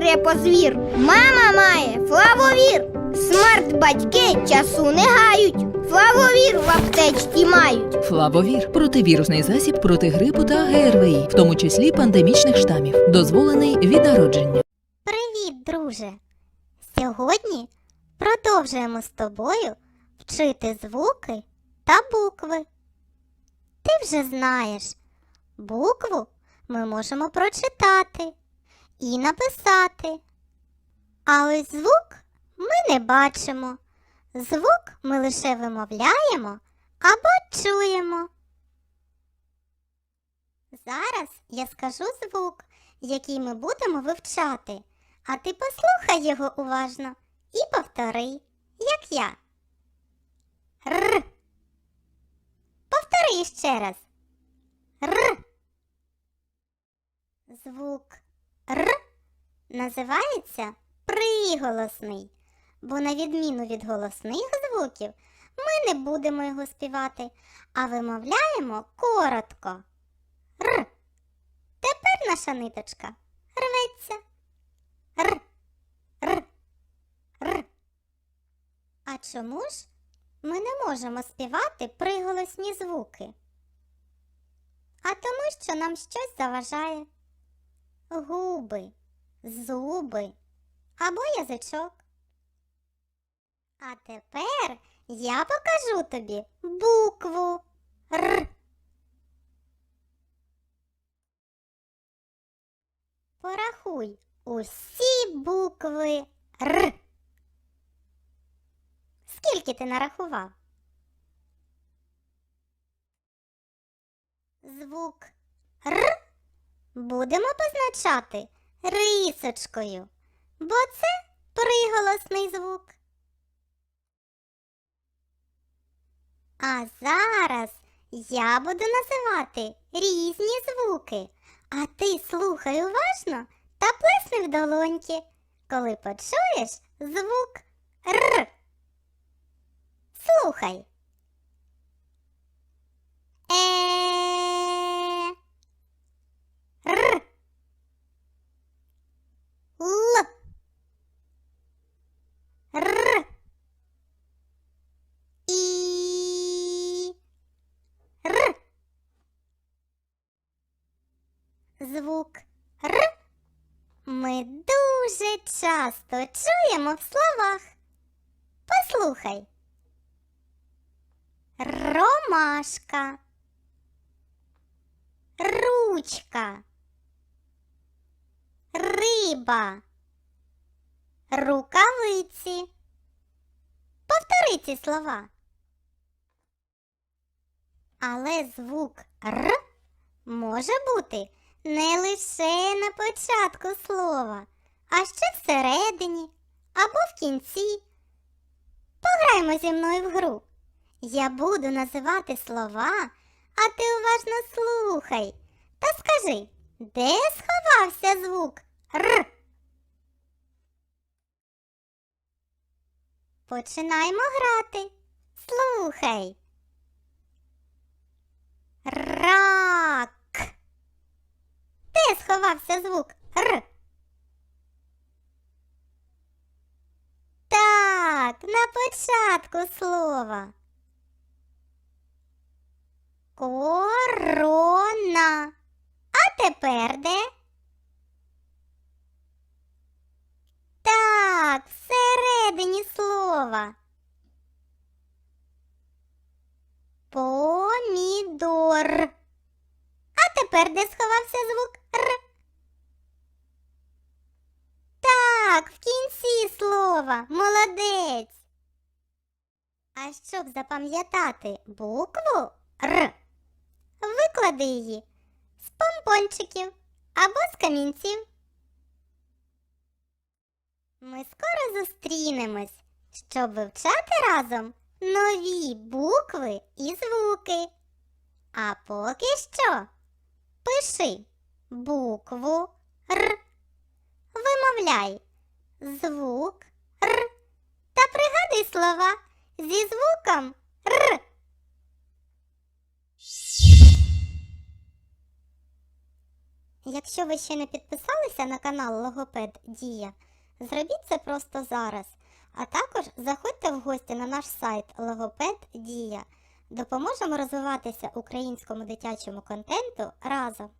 репозвір. Мама має флавовір. Смарт батьки часу не гають. Флавовір в аптечці мають. Флавовір противірусний засіб проти грипу та ГРВІ, в тому числі пандемічних штамів, дозволений від народження. Привіт, друже! Сьогодні продовжуємо з тобою вчити звуки та букви. Ти вже знаєш, букву ми можемо прочитати і написати. А ось звук ми не бачимо. Звук ми лише вимовляємо або чуємо. Зараз я скажу звук, який ми будемо вивчати, а ти послухай його уважно і повтори, як я. Р. Повтори ще раз. Р. Звук Р називається приголосний, бо на відміну від голосних звуків ми не будемо його співати, а вимовляємо коротко. Р. Тепер наша ниточка рветься. Р. Р. Р. А чому ж ми не можемо співати приголосні звуки? А тому, що нам щось заважає. Губи, зуби або язичок. А тепер я покажу тобі букву Р. Порахуй усі букви Р. Скільки ти нарахував? Звук Р будемо позначати рисочкою, бо це приголосний звук. А зараз я буду називати різні звуки, а ти слухай уважно та плесни в долоньки, коли почуєш звук Р. Слухай. Звук Р ми дуже часто чуємо в словах. Послухай. Ромашка. Ручка. Риба. Рукавиці. Повтори ці слова. Але звук Р може бути не лише на початку слова, а ще всередині або в кінці. Пограймо зі мною в гру. Я буду називати слова, а ти уважно слухай та скажи, де сховався звук Р? Починаємо грати. Слухай. Рак. Де сховався звук Р? Так, на початку слова. Корона. А тепер де? Так, всередині слова. Помідор. А тепер де сховався звук Р? Так, в кінці слова. Молодець. А щоб запам'ятати букву Р, виклади її з помпончиків або з камінців. Ми скоро зустрінемось, щоб вивчати разом нові букви і звуки. А поки що пиши букву Р. Вимовляй звук Р та пригадай слова зі звуком Р. Якщо ви ще не підписалися на канал Логопед Дія, зробіть це просто зараз. А також заходьте в гості на наш сайт Логопед Дія. Допоможемо розвиватися українському дитячому контенту разом.